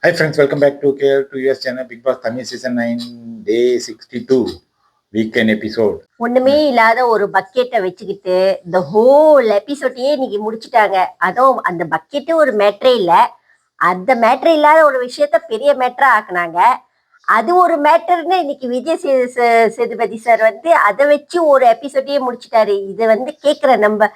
Hi friends welcome back to care KL to US channel Big Boss Tamil season 9 day 62 weekend episode. ஒண்ணுமே இல்லாத ஒரு பக்கெட்டை வச்சுக்கிட்டு இந்த whole எபிசோட்டையே இன்னைக்கு முடிச்சிட்டாங்க. அதுவும் அந்த பக்கெட்டு ஒரு மேட்ரே இல்ல. அந்த மேட்ரே இல்லாத ஒரு விஷயத்த பெரிய மேட்ரா ஆக்குனாங்க. அது ஒரு மேட்டர்னு இன்னைக்கு விஜய் சே- சே- சேதுபதி சார் வந்து அதை வச்சு ஒரு எபிசோடையே முடிச்சிட்டாரு. இது வந்து கேட்குற நம்ம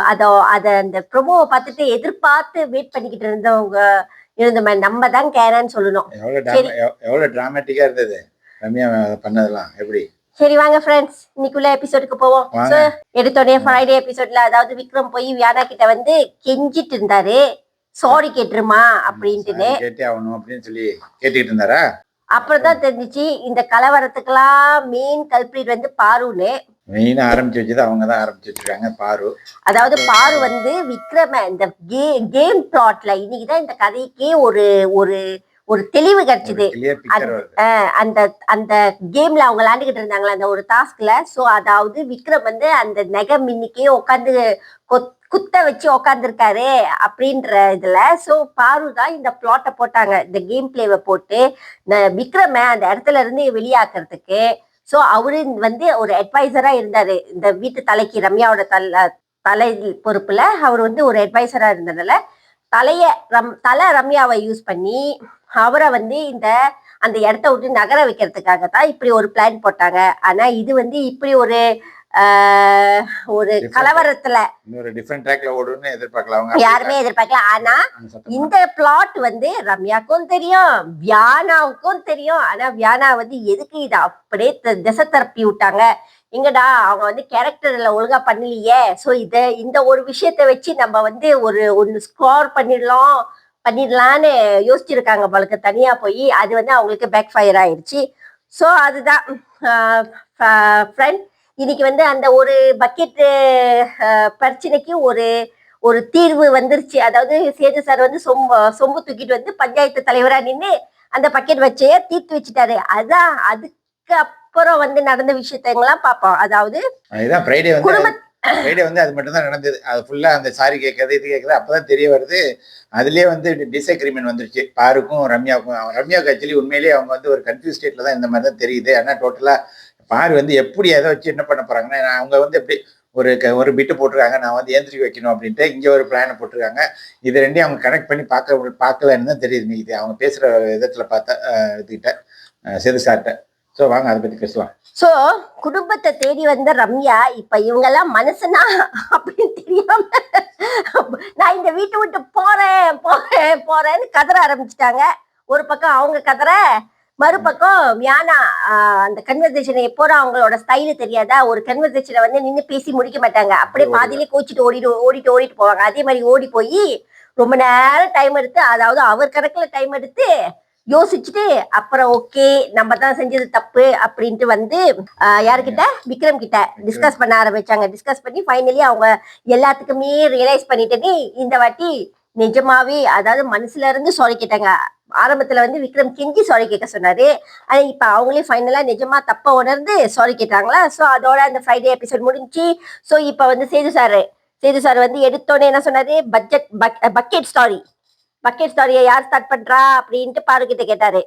அதை அதை அந்த ப்ரொமோவை பார்த்துட்டு எதிர்பார்த்து வெயிட் பண்ணிக்கிட்டு இருந்தவங்க இருந்தோமே நம்ம தான் கேரன்னு சொல்லணும். எவ்வளோ சரி. drama- எவ்- எவ்வளோ டிராமேட்டிக்காக இருந்தது? ரம்யா பண்ணதெல்லாம் எப்படி? சரி வாங்க ஃப்ரெண்ட்ஸ் இன்னைக்குள்ள எபிசோடுக்கு போவோம். எடுத்தோடனே ஃப்ரைடே எபிசோட்ல அதாவது விக்ரம் போய் வியானா கிட்ட வந்து கெஞ்சிட்டு இருந்தாரு. சாரி கேட்டுருமா அப்படின்ட்டுன்னு. சாரி கேட்டே ஆகணும் அப்படின்னு சொல்லி கேட்டுக்கிட்டு இருந்தாரா? அப்புறம் தான் தெரிஞ்சுச்சு இந்த கலவரத்துக்கெல்லாம் மெயின் கல்பிரிட் வந்து பாருன்னு. மெயினாக ஆரம்பிச்சு வச்சது அவங்க தான் ஆரம்பிச்சு வச்சிருக்காங்க பாரு. அதாவது பாரு வந்து விக்ரம இந்த கே கேம் பிளாட்ல இன்னைக்கு தான் இந்த கதைக்கே ஒரு ஒரு ஒரு தெளிவு கிடைச்சது. அந்த அந்த கேம்ல அவங்க விளையாண்டுகிட்டு இருந்தாங்களா அந்த ஒரு டாஸ்க்ல சோ அதாவது விக்ரம் வந்து அந்த நெகம் இன்னைக்கே உட்காந்து குத்த வச்சு உட்காந்துருக்காரு அப்படின்ற இதுல. சோ பாரு தான் இந்த பிளாட்டை போட்டாங்க. இந்த கேம் பிளேவை போட்டு விக்ரம அந்த இடத்துல இருந்து வெளியாக்குறதுக்கு. ஸோ அவரு வந்து ஒரு அட்வைசரா இருந்தாரு. இந்த வீட்டு தலைக்கு ரம்யாவோட தலை தலை பொறுப்புல அவர் வந்து ஒரு அட்வைசரா இருந்ததுல தலைய ரம் தலை ரம்யாவை யூஸ் பண்ணி அவரை வந்து இந்த அந்த இடத்த விட்டு நகர வைக்கிறதுக்காக தான் இப்படி ஒரு பிளான் போட்டாங்க. ஆனா இது வந்து இப்படி ஒரு ஒரு. கலவரத்துல. யாருமே எதிர்பார்க்கல. ஆனா இந்த பிளாட் வந்து ரம்யாக்கும் தெரியும் வியானாவுக்கும் தெரியும். ஆனா வியானா வந்து எதுக்கு இதை அப்படியே திசை திருப்பி விட்டாங்க? எங்கடா அவங்க வந்து கேரக்டர்ல ஒழுங்கா பண்ணலையே. சோ இத இந்த ஒரு விஷயத்த வச்சு நம்ம வந்து ஒரு ஒன்னு ஸ்கோர் பண்ணிடலாம் பண்ணிடலான்னு யோசிச்சிருக்காங்க அவளுக்கு தனியா போய் அது வந்து அவங்களுக்கு பேக் ஃபயர் ஆயிருச்சு. ஸோ அதுதான் ஃப்ரெண்ட் இன்னைக்கு வந்து அந்த ஒரு பக்கெட்டு பிரச்சனைக்கு ஒரு ஒரு தீர்வு வந்துருச்சு. அதாவது சேது சார் வந்து சொம்பு சொம்பு தூக்கிட்டு வந்து பஞ்சாயத்து தலைவரா நின்று அந்த பக்கெட் வச்சே தீர்த்து வச்சுட்டாரு. அதான் அதுக்கு அப்புறம் வந்து நடந்த விஷயத்தெல்லாம் பார்ப்போம். அதாவது ஃப்ரைடே வந்து குடும்ப ஃப்ரைடே வந்து அது மட்டும் தான் நடந்தது. அது ஃபுல்லா அந்த சாரி கேட்கறது இது கேட்கறது அப்பதான் தெரிய வருது. அதுலயே வந்து டிஸ்அக்ரிமெண்ட் வந்துருச்சு. பாருக்கும் ரம்யாவுக்கும். ரம்யாவுக்கு ஆக்சுவலி உண்மையிலேயே அவங்க வந்து ஒரு கன்ஃபியூஸ் ஸ்டேட்ல தான் இந்த மாதிரி தான் தெரியுது. ஆனா டோட்டலா பாரு வந்து எப்படி எதை வச்சு என்ன பண்ண போறாங்கன்னா நான் அவங்க வந்து எப்படி ஒரு க- ஒரு பிட்டு போட்டிருக்காங்க நான் வந்து ஏந்திரிக்க வைக்கணும் அப்படின்ட்டு இங்கே ஒரு பிளானை போட்டிருக்காங்க. இது ரெண்டையும் அவங்க கனெக்ட் பண்ணி பார்க்க பார்க்கலன்னு தான் தெரியுது நீ இது அவங்க பேசுகிற விதத்தில் பார்த்தா இதுகிட்ட அஹ், சார்கிட்ட ஸோ வாங்க அதை பற்றி பேசலாம். ஸோ குடும்பத்தை தேடி வந்த ரம்யா இப்போ இவங்கெல்லாம் மனசுனா அப்படின்னு தெரியாம நான் இந்த வீட்டை விட்டு போகிறேன் போறேன் போகிறேன்னு கதற ஆரம்பிச்சிட்டாங்க. ஒரு பக்கம் அவங்க கதற மறுபக்கம் ஆஹ், அந்த கன்வர்சேஷன் எப்போதும் அவங்களோட ஸ்டைலு தெரியாதா? ஒரு கன்வர்சேஷனை வந்து நின்று பேசி முடிக்க மாட்டாங்க. அப்படியே பாதியிலே கோச்சிட்டு ஓடிட்டு ஓடிட்டு ஓடிட்டு போவாங்க. அதே மாதிரி ஓடி போய் ரொம்ப நேரம் டைம் எடுத்து அதாவது அவர் கணக்குல டைம் எடுத்து யோசிச்சுட்டு அப்புறம் ஓகே நம்ம தான் செஞ்சது தப்பு அப்படின்ட்டு வந்து யாருக்கிட்ட விக்ரம் கிட்ட டிஸ்கஸ் பண்ண ஆரம்பிச்சாங்க. டிஸ்கஸ் பண்ணி ஃபைனலி அவங்க எல்லாத்துக்குமே ரியலைஸ் பண்ணிட்டு இந்த வாட்டி நிஜமாவே அதாவது மனசுல இருந்து சாரி கேட்டாங்க. ஆரம்பத்துல வந்து விக்ரம் கெஞ்சி சாரி கேட்க சொன்னாரு. ஆனா இப்ப அவங்களே ஃபைனலா நிஜமா தப்ப உணர்ந்து சாரி கேட்டாங்களா? சோ அதோட அந்த ஃப்ரைடே எபிசோட் முடிஞ்சு சோ இப்ப வந்து சேது சார் சேது சார் வந்து எடுத்தோடனே என்ன சொன்னாரு? பட்ஜெட் பக்கெட் ஸ்டாரி பக்கெட் ஸ்டாரியை யார் ஸ்டார்ட் பண்றா அப்படின்ட்டு பாரு கிட்ட கேட்டாரு.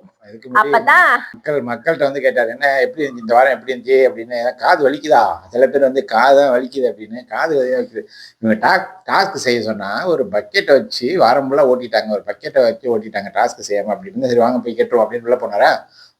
அப்பதான் மக்கள் மக்கள்கிட்ட வந்து கேட்டாரு என்ன எப்படி இருந்துச்சு? இந்த வாரம் எப்படி இருந்துச்சு? அப்படின்னு. காது வலிக்குதா? சில பேர் வந்து காது தான் வலிக்குது அப்படின்னு. காது வலிக்குது. இவங்க டாக் டாஸ்க் செய்ய சொன்னா ஒரு பக்கெட்டை வச்சு வாரம் ஃபுல்லாக ஓட்டிட்டாங்க. ஒரு பக்கெட்டை வச்சு ஓட்டிட்டாங்க டாஸ்க் செய்யாம அப்படின்னு. சரி வாங்க போய் கேட்டுருவோம் அப்படின்னு உள்ள போனாரா?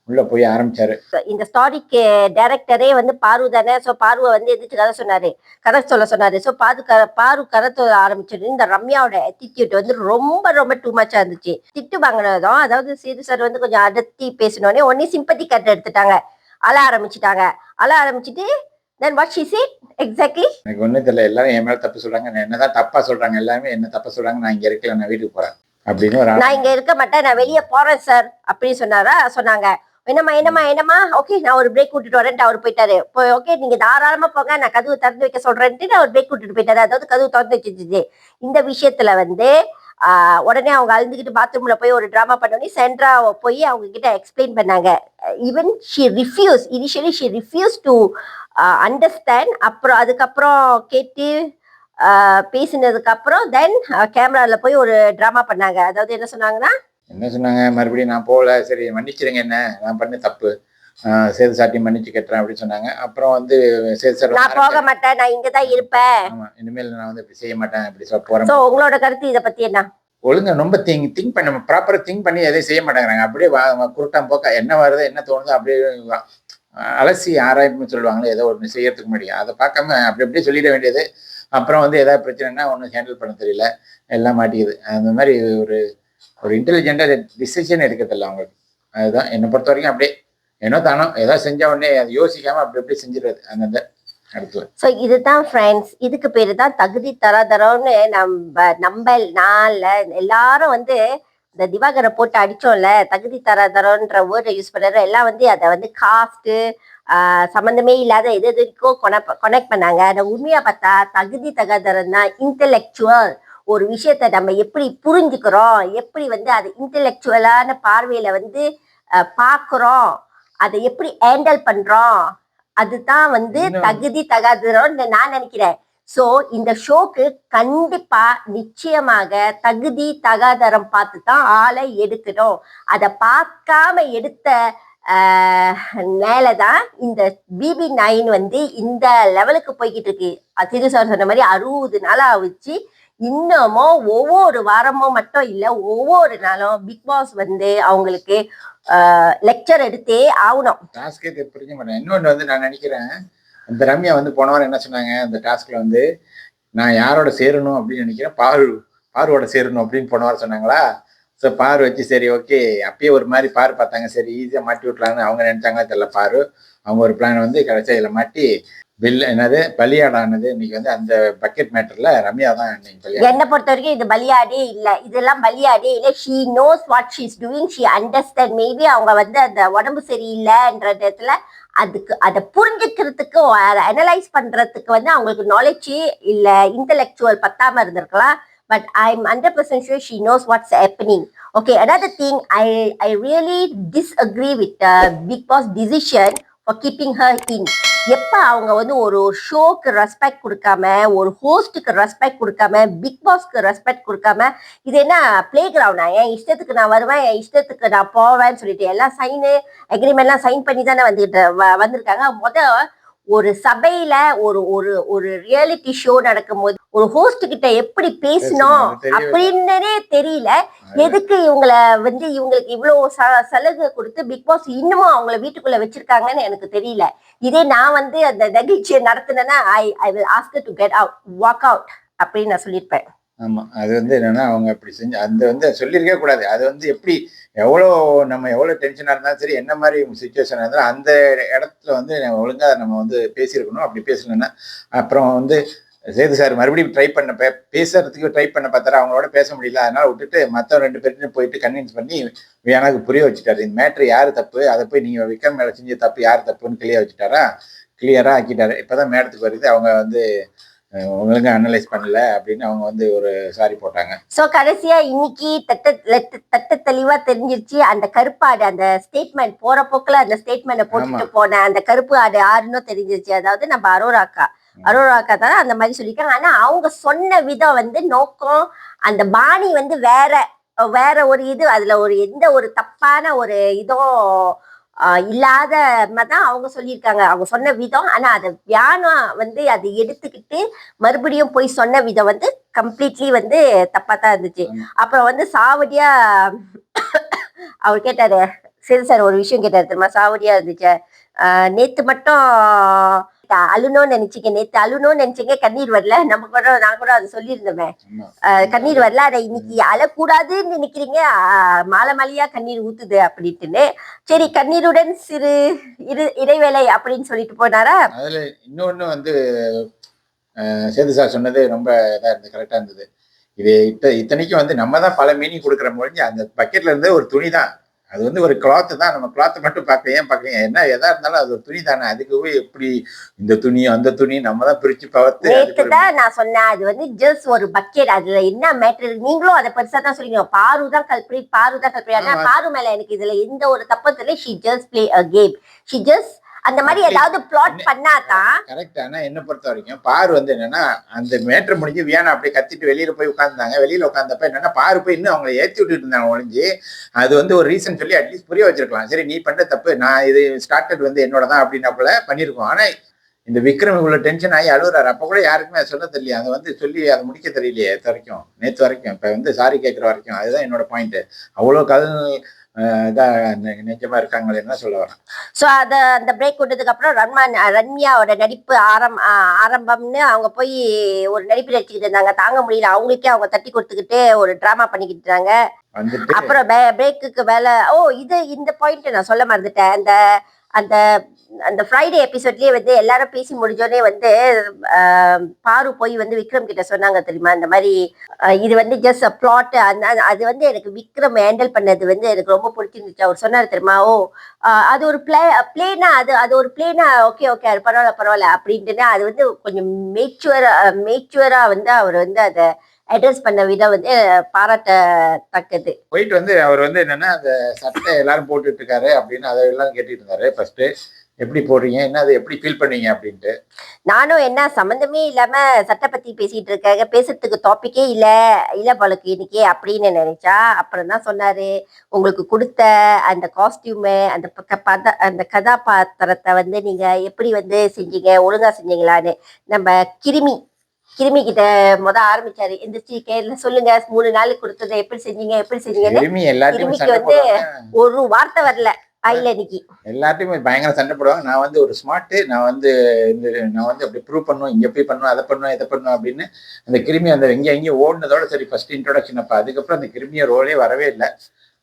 உள்ள போய் ஆரம்பிச்சாரு. இந்த ஸ்டாரிக்கு டைரக்டரே வந்து பாரு தானே ஸோ பாருவை வந்து எதிர்த்து கதை சொன்னாரு. கதை சொல்ல சொன்னாரு. ஸோ பாது க பாரு கதை ஆரம்பிச்சது இந்த ரம்யாவோட attitude வந்து ரொம்ப ரொம்ப டூ மச்சா இருந்துச்சு. திட்டு வாங்கினதும் அதாவது சேது சார் வந்து கொஞ்சம் அடர்த்தி பேசினோடனே உடனே சிம்பத்தி கட்டு எடுத்துட்டாங்க. அழ ஆரம்பிச்சிட்டாங்க. அழ ஆரம்பிச்சிட்டு then what she said? Exactly எனக்கு ஒன்றும் தெரியல எல்லாரும் என் மேல தப்பு சொல்றாங்க. நான் என்னதான் தப்பா சொல்றாங்க எல்லாமே என்ன தப்பா சொல்றாங்க நான் இங்க இருக்கல நான் வீட்டுக்கு போறேன். அப்படின்னு நான் இங்க இருக்க மாட்டேன் நான் வெளியே போறேன் சார் அப்படின்னு சொன்னாரா சொன்னாங்க. என்னம்மா என்னம்மா என்னம்மா? ஓகே நான் ஒரு பிரேக் விட்டுட்டு வரேன்ட்டு அவர் போயிட்டாரு. ஓகே நீங்க தாராளமா போங்க. நான் கதவு திறந்து வைக்க சொல்றேன்ட்டு அவர் பிரேக் விட்டுட்டு போயிட்டாரு. அதாவது கதவு திறந்து வச்சிருச்சு இந்த விஷயத்துல வந்து ஆஹ், உடனே அவங்க அழுந்துக்கிட்டு பாத்ரூம்ல போய் ஒரு டிராமா பண்ணோடனே சென்ட்ரா போய் அவங்க கிட்ட எக்ஸ்பிளைன் பண்ணாங்க. Even she refuse initially she refuse to understand அப்புறம் அதுக்கப்புறம் கேட்டு பேசினதுக்கு அப்புறம் தென் கேமரால போய் ஒரு டிராமா பண்ணாங்க. அதாவது என்ன சொன்னாங்கன்னா என்ன சொன்னாங்க? மறுபடியும் நான் போகல. சரி மன்னிச்சிருங்க என்ன? நான் பண்ண தப்பு. சேது சாட்டி மன்னிச்சு கட்டுறேன் அப்படின்னு சொன்னாங்க. அப்புறம் வந்து சேது சார் நான் போக மாட்டேன். நான் இங்கதான் இருப்பேன். ஆமா. இனிமேல் நான் வந்து இப்படி செய்ய மாட்டேன். இப்படி சொல்ல போறேன். சோ உங்களோட கருத்து இத பத்தி என்ன? ஒழுங்கா ரொம்ப திங்க் திங்க் பண்ண ப்ராப்பரா திங்க் பண்ணி எதையும் செய்ய மாட்டேங்கிறாங்க. அப்படியே குருட்டாம் போக்கா என்ன வருது என்ன தோணுதோ அப்படியே அலசி ஆராய்ப்புன்னு சொல்லுவாங்களே ஏதோ ஒன்று செய்யறதுக்கு முன்னாடி. அதை பார்க்காம அப்படி அப்படியே சொல்லிட வேண்டியது. அப்புறம் வந்து ஏதாவது பிரச்சனைனா ஒன்றும் ஹேண்டில் பண்ண தெரியல. எல்லாம் மாட்டிக்குது. அந்த மாதிரி ஒரு ஒரு இன்டெலிஜென்ட்டாக டிசிஷன் எடுக்கிறதில்ல அவங்களுக்கு. அதுதான் என்னை பொறுத்த வரைக்கும் அப்படியே என்ன தானோ ஏதோ செஞ்ச உடனே அதை யோசிக்காம அப்படி அப்படியே செஞ்சிடுறது அந்தந்த ஸோ இதுதான் ஃப்ரெண்ட்ஸ் இதுக்கு பேர் தான் தகுதி தராதரம்னு நம்ம நம்ம நாளில் எல்லாரும் வந்து இந்த திவாகரை போட்டு அடிச்சோம்ல தகுதி தராதரம்ன்ற வேர்டை யூஸ் பண்ணுறோம் எல்லாம் வந்து அதை வந்து காஸ்ட்டு சம்மந்தமே இல்லாத எது எதுக்கோ கொனெக்ட் பண்ணாங்க. ஆனா உண்மையாக பார்த்தா தகுதி தகாதரம் தான் இன்டெலெக்சுவல் ஒரு விஷயத்த நம்ம எப்படி புரிஞ்சுக்கிறோம் எப்படி வந்து அது இன்டெலெக்சுவலான பார்வையில வந்து பார்க்கிறோம் அதை எப்படி ஹேண்டில் பண்றோம் அதுதான் வந்து தகுதி தகாதரம்னு நான் நினைக்கிறேன். சோ இந்த ஷோக்கு கண்டிப்பா நிச்சயமாக தகுதி தகாதரம் பார்த்து தான் ஆளை எடுக்கணும். அதை பார்க்காம எடுத்த மேலதான் இந்த பிபி நைன் வந்து இந்த லெவலுக்கு போய்கிட்டு இருக்கு. அதிரு சார் சொன்ன மாதிரி அறுபது நாளா வச்சு இன்னமும் ஒவ்வொரு வாரமும் மட்டும் இல்லை ஒவ்வொரு நாளும் பிக் பாஸ் வந்து அவங்களுக்கு லெக்சர் எடுத்தே ஆகணும். டாஸ்கே தெரிஞ்சு இன்னொன்று வந்து நான் நினைக்கிறேன் இந்த ரம்யா வந்து போன வாரம் என்ன சொன்னாங்க அந்த டாஸ்க்ல வந்து நான் யாரோட சேரணும் அப்படின்னு நினைக்கிறேன் பாரு பாருவோட சேரணும் அப்படின்னு போன வாரம் சொன்னாங்களா? ஸோ பாரு வச்சு சரி ஓகே அப்பயே ஒரு மாதிரி பாரு பார்த்தாங்க. சரி ஈஸியாக மாட்டி விட்லான்னு அவங்க நினைச்சாங்க தெரியல பாரு. அவங்க ஒரு பிளான் வந்து கடைசியில் இதில் மாட்டி பில் என்னது? பலியாடானது. இன்னைக்கு வந்து அந்த பக்கெட் மேட்டர்ல ரம்யா தான் இன்னைக்கு என்னை பொறுத்த வரைக்கும் இது பலியாடே இல்ல. இதெல்லாம் பலியாடே இல்ல. She knows what she is doing she understand maybe அவங்க வந்து அந்த உடம்பு சரியில்லைன்ற இடத்துல அதுக்கு அதை புரிஞ்சுக்கிறதுக்கு அதை அனலைஸ் பண்றதுக்கு வந்து அவங்களுக்கு நாலேஜ் இல்ல. இன்டலெக்சுவல் பத்தாம இருந்திருக்கலாம். But I am hundred percent sure she knows what's happening okay another thing I I really disagree with Bigg Boss decision for keeping her in எப்போ அவங்க வந்து ஒரு ஷோக்கு ரெஸ்பெக்ட் கொடுக்காம ஒரு ஹோஸ்ட்டுக்கு ரெஸ்பெக்ட் கொடுக்காம பிக் பாஸ்க்கு ரெஸ்பெக்ட் கொடுக்காம இது என்ன பிளே கிரவுண்டா என் இஷ்டத்துக்கு நான் வருவேன் என் இஷ்டத்துக்கு நான் போவேன்னு சொல்லிட்டு எல்லாம் சைனு அக்ரிமெண்ட்லாம் சைன் பண்ணி தானே வந்துட்டு வ- வந்திருக்காங்க. மொதல் ஒரு சபையில ஒரு ஒரு ஒரு ரியாலிட்டி ஷோ நடக்கும்போது ஒரு ஹோஸ்ட் கிட்ட எப்படி பேசணும். அப்படின்னே தெரியல. எதுக்கு இவங்கள வந்து இவங்களுக்கு இவ்வளவு ச- சலுகை கொடுத்து பிக் பாஸ் இன்னமும் அவங்கள வீட்டுக்குள்ள வச்சிருக்காங்கன்னு எனக்கு தெரியல. இதே நான் வந்து அந்த நிகழ்ச்சியை நடத்தினேன்னா I I will ask to get out walk out அப்படின்னு நான் சொல்லியிருப்பேன். ஆமா. அது வந்து என்னன்னா அவங்க அப்படி செஞ்சு அந்த வந்து சொல்லியிருக்கவே கூடாது. அது வந்து எப்படி எவ்வளோ நம்ம எவ்வளோ டென்ஷனாக இருந்தாலும் சரி என்ன மாதிரி சுச்சுவேஷன் இருந்தாலும் அந்த இடத்துல வந்து ஒழுங்காக நம்ம வந்து பேசியிருக்கணும். அப்படி பேசணும்னா அப்புறம் வந்து சேது சார் மறுபடியும் ட்ரை பண்ண பே பேசுறதுக்கு ட்ரை பண்ண பார்த்தாரு. அவங்களோட பேச முடியல. அதனால விட்டுட்டு மற்ற ரெண்டு பேர்ட்டையும் போயிட்டு கன்வின்ஸ் பண்ணி எனக்கு புரிய வச்சுட்டாரு. இந்த மேட்ரு யார் தப்பு? அதை போய் நீங்கள் விக்ரம் மேலே செஞ்ச தப்பு யார் தப்புன்னு கிளியர் வச்சுட்டாரா? கிளியராக ஆக்கிட்டாரு. இப்போதான் மேடத்துக்கு வருது. அவங்க வந்து ஒழுங்கா அனலைஸ் பண்ணல அப்படின்னு அவங்க வந்து ஒரு சாரி போட்டாங்க. சோ கடைசியா இன்னைக்கு தட்ட தட்ட தெளிவா தெரிஞ்சிருச்சு. அந்த கருப்பு ஆடு அந்த ஸ்டேட்மெண்ட் போற போக்குல அந்த ஸ்டேட்மெண்ட போட்டுட்டு போன அந்த கருப்பு ஆடு ஆறுன்னு தெரிஞ்சிருச்சு. அதாவது நம்ம அரோராக்கா. அரோராக்கா தான் அந்த மாதிரி சொல்லியிருக்காங்க. ஆனா அவங்க சொன்ன விதம் வந்து நோக்கம் அந்த பாணி வந்து வேற வேற ஒரு இது அதுல ஒரு எந்த ஒரு தப்பான ஒரு இதோ இல்லாத தான் அவங்க சொல்லியிருக்காங்க. அவங்க சொன்ன விதம் ஆனா அதை வியானம் வந்து அதை எடுத்துக்கிட்டு மறுபடியும் போய் சொன்ன விதம் வந்து கம்ப்ளீட்லி வந்து தப்பா தான் இருந்துச்சு. அப்புறம் வந்து சாவடியா அவர் கேட்டாரு சரி சார் ஒரு விஷயம் கேட்டாரு தெரியுமா? சாவடியா இருந்துச்சு. நேத்து மட்டும் அழுனோன்னு நினைச்சீங்க நேத்து அழுனோன்னு நினைச்சீங்க கண்ணீர் வரல. நம்ம கூட நான் கூட அதை சொல்லியிருந்தோமே கண்ணீர் வரல. அதை இன்னைக்கு அழக்கூடாதுன்னு நினைக்கிறீங்க. மாலை மாலையா கண்ணீர் ஊத்துது அப்படின்ட்டுன்னு. சரி கண்ணீருடன் சிறு இரு இடைவேளை அப்படின்னு சொல்லிட்டு போனாரா? அதுல இன்னொன்னு வந்து சேது சார் சொன்னது ரொம்ப இதா இருந்தது கரெக்டா இருந்தது. இது இத்த இத்தனைக்கும் வந்து நம்ம தான் பல மீனிங் கொடுக்குற மொழிஞ்சு அந்த பக்கெட்ல இருந்து ஒரு துணி தான். அது வந்து ஒரு கிளாத் தான். நம்ம கிளாத் மட்டும் பார்க்க ஏன் பார்க்கறீங்க? என்ன எதா இருந்தாலும் அது துணி தானே. அதுக்கு போய் எப்படி இந்த துணி அந்த துணி நம்ம தான் பிரிச்சு பார்த்து ஒரு- தான் நான் சொன்னேன். அது வந்து ஜஸ்ட் ஒரு பக்கெட் அதுல என்ன மேட்டர் நீங்களும் அதை பெருசா தான் சொல்றீங்க. பாரு தான் கல்பரி பாரு தான் கல்பரி. ஆனா. பாரு மேல எனக்கு இதுல எந்த ஒரு தப்பும் தெரியல. She just play a game she just அந்த மாதிரி அப்படி- ஏதாவது பிளாட் பண்ணாதான் கரெக்ட் ஆனா என்ன பொறுத்த வரைக்கும் பாரு வந்து என்னன்னா அந்த மேட்ரு முடிஞ்சு வியானா அப்படியே கத்திட்டு வெளியில போய் உட்கார்ந்தாங்க. வெளியில உட்கார்ந்தப்ப என்னன்னா பாரு போய் இன்னும் அவங்களை ஏத்தி விட்டுட்டு இருந்தாங்க ஒழிஞ்சு அது வந்து ஒரு ரீசன் சொல்லி அட்லீஸ்ட் புரிய வச்சிருக்கலாம். சரி நீ பண்ற தப்பு நான் இது ஸ்டார்டட் வந்து என்னோட தான் அப்படின்னாப்புல பண்ணிருக்கோம். ஆனா இந்த விக்ரம் இவ்வளவு டென்ஷன் ஆகி அழுகுறாரு அப்ப கூட யாருக்குமே சொல்ல தெரியல அதை வந்து சொல்லி அதை முடிக்க தெரியலையே இது வரைக்கும் நேத்து வரைக்கும். இப்ப வந்து சாரி கேட்கிற வரைக்கும். அதுதான் என்னோட பாயிண்ட் அவ்வளவு கல் அஹ் இதா நெ- நிஜமா இருக்காங்களே என்ன சொல்ல வரேன். சோ அத அந்த பிரேக் விட்டதுக்கு அப்புறம் ரன்மா ரன்யாவோட நடிப்பு ஆரம் ஆரம்பம்னு அவங்க போய் ஒரு நடிப்பு நடிச்சுக்கிட்டு இருந்தாங்க. தாங்க முடியல. அவங்களுக்கே அவங்க தட்டி கொடுத்துக்கிட்டு ஒரு டிராமா பண்ணிக்கிட்டு இருந்தாங்க அப்புறம் பிரேக்குக்கு மேல ஓ இது இந்த பாயிண்ட் நான் சொல்ல மறந்துட்டேன். அந்த அந்த அந்த ஃப்ரைடே எபிசோட்லயே வந்து எல்லாரும் பேசி முடிஞ்சோடனே வந்து பாரு போய் வந்து விக்ரம் கிட்ட சொன்னாங்க தெரியுமா? இந்த மாதிரி இது வந்து ஜஸ்ட் பிளாட் அந்த அது வந்து எனக்கு விக்ரம் ஹேண்டில் பண்ணது வந்து எனக்கு ரொம்ப பிடிச்சிருந்துச்சு. அவர் சொன்னார் தெரியுமா? ஓ அது ஒரு பிளே பிளேனா அது அது ஒரு பிளேனா ஓகே ஓகே அது பரவாயில்ல பரவாயில்ல அப்படின்ட்டுனா அது வந்து கொஞ்சம் மேச்சுவரா மேச்சுவரா வந்து அவர் வந்து அதை அட்ரஸ் பண்ண விதம் வந்து பாராட்டத்தக்கது. போயிட்டு வந்து அவர் வந்து என்னன்னா அந்த சட்டை எல்லாரும் போட்டுட்டு இருக்காரு அப்படின்னு அதை எல்லாம் கேட்டுட்டு இருந்தாரு ஃபர்ஸ்ட் எப்படி போடுறீங்க? என்ன அதை? எப்படி ஃபீல் பண்ணீங்க அப்படின்ட்டு. நானும் என்ன சம்மந்தமே இல்லாம சட்டை பத்தி பேசிட்டு இருக்காங்க பேசுறதுக்கு டாபிக்கே இல்ல இல்ல போலக்கு இன்னைக்கு அப்படின்னு நினைச்சா அப்புறம் தான் சொன்னாரு. உங்களுக்கு கொடுத்த அந்த காஸ்டியூமு அந்த பத அந்த கதாபாத்திரத்தை வந்து நீங்க எப்படி வந்து செஞ்சீங்க? ஒழுங்கா செஞ்சீங்களான்னு நம்ம கிருமி கிருமி கிட்ட முத ஆரம்பிச்சாரு. எந்திரிச்சு கேள்வி சொல்லுங்க மூணு நாள் கொடுத்ததை எப்படி செஞ்சீங்க எப்படி செஞ்சீங்கன்னு கிருமிக்கு வந்து- ஒரு வார்த்தை வரல இன்னைக்கு. எல்லாத்தையும் பயங்கர சண்டை போடுவாங்க. நான் வந்து ஒரு ஸ்மார்ட் நான் வந்து இந்த நான் வந்து அப்படி ப்ரூவ் பண்ணும் இங்க போய் பண்ணும் அதை பண்ணும் இதை பண்ணும் அப்படின்னு அந்த கிருமி அந்த எங்க எங்கேயும் ஓடுனதோட சரி ஃபர்ஸ்ட் இன்ட்ரோடக்ஷன் அப்ப. அதுக்கப்புறம் அந்த கிருமிய ரோலே வரவே இல்லை.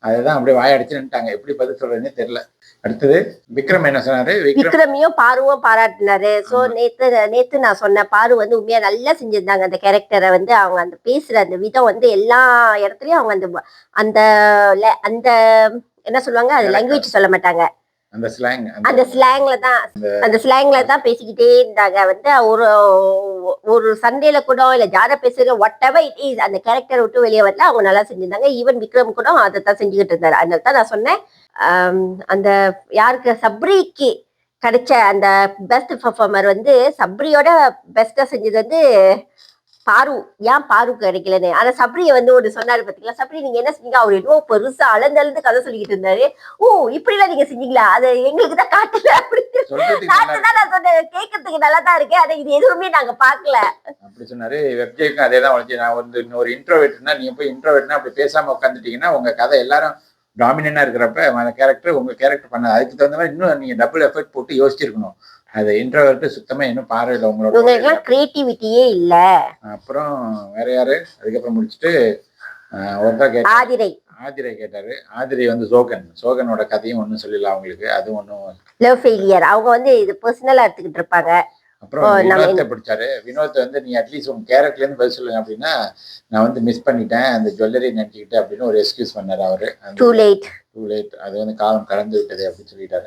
அதுதான் அப்படியே வாயடிச்சு நின்ட்டாங்க எப்படி பதில் சொல்றதுன்னே தெரியல. அடுத்தது விக்ரம் என்ன சொன்னாரு? விக்ரம் விக்ரமையும் பாருவும் பாராட்டினாரு. சோ. நேத்து நேத்து நான் சொன்ன பாரு வந்து உண்மையா நல்லா செஞ்சிருந்தாங்க அந்த கேரக்டரை வந்து அவங்க அந்த பேசுற அந்த விதம் வந்து எல்லா இடத்துலயும் அவங்க அந்த அந்த அந்த என்ன சொல்லுவாங்க? அது. லாங்குவேஜ் சொல்ல மாட்டாங்க. அந்த ஸ்லாங் அந்த ஸ்லாங்ல தான் அந்த ஸ்லாங்ல தான் பேசிக்கிட்டே இருந்தாங்க. வந்து ஒரு ஒரு சண்டேல கூட இல்ல ஜாட பேசுற வாட் எவர் இட் இஸ் அந்த கேரக்டர் விட்டு வெளியே வரல அவங்க நல்லா செஞ்சிருந்தாங்க. ஈவன் விக்ரம் கூட அதை தான் செஞ்சுக்கிட்டு இருந்தாரு. அதனால தான் நான் சொன்னேன் அந்த யாருக்கு சப்ரிக்கு கிடைச்ச அந்த பெஸ்ட் பெர்ஃபார்மர் வந்து சப்ரியோட பெஸ்டா செஞ்சது வந்து பாரு ஏன் பாரு கிடைக்கலன்னு? ஆனா சப்ரியை வந்து ஒன்று சொன்னாரு பாத்தீங்களா? சப்ரி நீங்க என்ன செஞ்சீங்க? அவர் என்னவோ பெருசா அளந்து அளந்து கதை சொல்லிக்கிட்டு இருந்தாரு. ஓ இப்படி எல்லாம் நீங்க செஞ்சீங்களா? அது எங்களுக்கு தான் காட்டல அப்படின்னு. சொல்றதுக்கு நான் சொன்னேன். கேட்கறதுக்கு நல்லா தான் இருக்கு. ஆனா இது எதுவுமே நாங்க பார்க்கல. அப்படி சொன்னாரு. வெப்ஜேக்கும் அதே தான் வளைச்சு நான் வந்து இன்னொரு இன்ட்ரோவேட்னா நீங்க போய் இன்ட்ரோவேட்னா அப்படி பேசாம உட்காந்துட்டீங்கன்னா உங்க கதை எல்லாரும் டாமினா இருக்கிறப்ப அந்த கேரக்டர் உங்க கேரக்டர் பண்ண அதுக்கு தகுந்த மாதிரி இன்னும் நீங்க டபுள் எஃபர்ட் போட்டு யோசிச்சிருக்கணும். அது இன்ட்ரோவேர்ட் சுத்தமா இன்னும் பார்வையில் உங்களோட கிரியேட்டிவிட்டியே இல்ல. அப்புறம் வேற யாரு? அதுக்கப்புறம் முடிச்சுட்டு ஒருத்தா கேட்டாரு ஆதிரை. ஆதிரை கேட்டாரு. ஆதிரை வந்து சோகன். சோகனோட கதையும் ஒன்றும் சொல்லல அவங்களுக்கு. அது ஒன்றும் லவ் ஃபெயிலியர் அவங்க வந்து இது பர்சனலா எடுத்துக்கிட்டு இருப்பாங்க. அப்புறம் வினோத்தை பிடிச்சாரு. வினோத்தை வந்து நீ அட்லீஸ்ட் உங்க கேரக்டர்ல இருந்து பதில் சொல்லுங்க அப்படின்னா நான் வந்து மிஸ் பண்ணிட்டேன். அந்த ஜுவல்லரி நினைச்சுக்கிட்டேன் அப்படின்னு ஒரு எக்ஸ்கியூஸ் பண்ணாரு அவரு. டூ லேட் அது வந்து காலம் கடந்து விட்டது அப்படின்னு சொல்லிட்டாரு.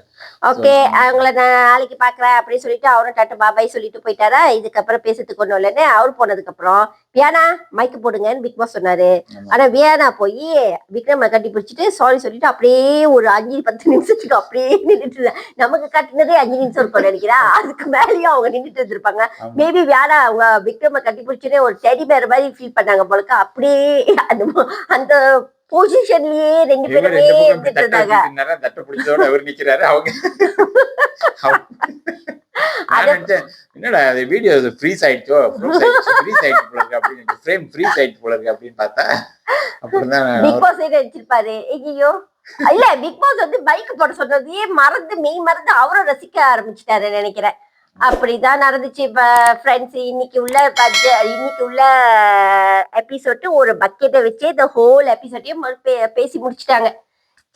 ஓகே அவங்கள நான் நாளைக்கு பாக்குறேன் அப்படின்னு சொல்லிட்டு அவரும் டாட்டு பாபாய் சொல்லிட்டு போயிட்டாரா? இதுக்கப்புறம் பேசுறதுக்கு ஒண்ணும் இல்லைன்னு அவர் போனதுக்கு அப்புறம் வியானா மைக்கு போடுங்கன்னு பிக் பாஸ் சொன்னாரு. ஆனா வியானா போய் விக்ரம கட்டி பிடிச்சிட்டு சாரி சொல்லிட்டு அப்படியே ஒரு அஞ்சு பத்து நிமிஷத்துக்கு அப்படியே நின்றுட்டு. நமக்கு கட்டினதே அஞ்சு நிமிஷம் இருக்கும் நினைக்கிறா? அதுக்கு மேலேயும் அவங்க நின்றுட்டு இருந்திருப்பாங்க. மேபி வியானா அவங்க விக்ரம கட்டி பிடிச்சதே ஒரு டெடி பேர் மாதிரி ஃபீல் பண்ணாங்க போலக்கு. அப்படியே அந்த அந்த பொசிஷன்லயே ரெண்டு பேருமே இருந்துட்டு தட்டை பிடிச்சதோட அவர் நிக்கிறாரு அவங்க. என்னடா அது வீடியோ ஃப்ரீஸ் ஆயிடுச்சோ? ஃப்ரீஸ் ஆயிடுச்சு போல இருக்கு அப்படின்னு ஃப்ரேம் ஃப்ரீஸ் ஆயிடுச்சு போல இருக்கு அப்படின்னு பார்த்தா அப்படிதான் பிக் பாஸ் நினைச்சிருப்பாரு ஐயோ இல்ல பிக் பாஸ் வந்து பைக் போட சொன்னதையே மறந்து மெய் மறந்து அவரும் ரசிக்க ஆரம்பிச்சிட்டாரு நினைக்கிறேன். அப்படிதான் நடந்துச்சு. இப்ப ஃப்ரெண்ட்ஸ் இன்னைக்கு உள்ள budget- இன்னைக்கு உள்ள எபிசோட்டு ஒரு பக்கெட்டை வச்சு இந்த ஹோல் எபிசோட்டையும் பேசி முடிச்சிட்டாங்க.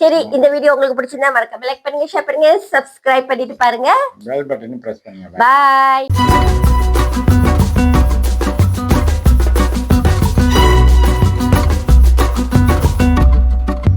சரி இந்த வீடியோ உங்களுக்கு பிடிச்சிருந்தா மறக்காம லைக் பண்ணுங்க ஷேர் பண்ணுங்க சப்ஸ்கிரைப் பண்ணிட்டு பாருங்க. பெல் பட்டனும் பிரஸ் பண்ணுங்க. பாய்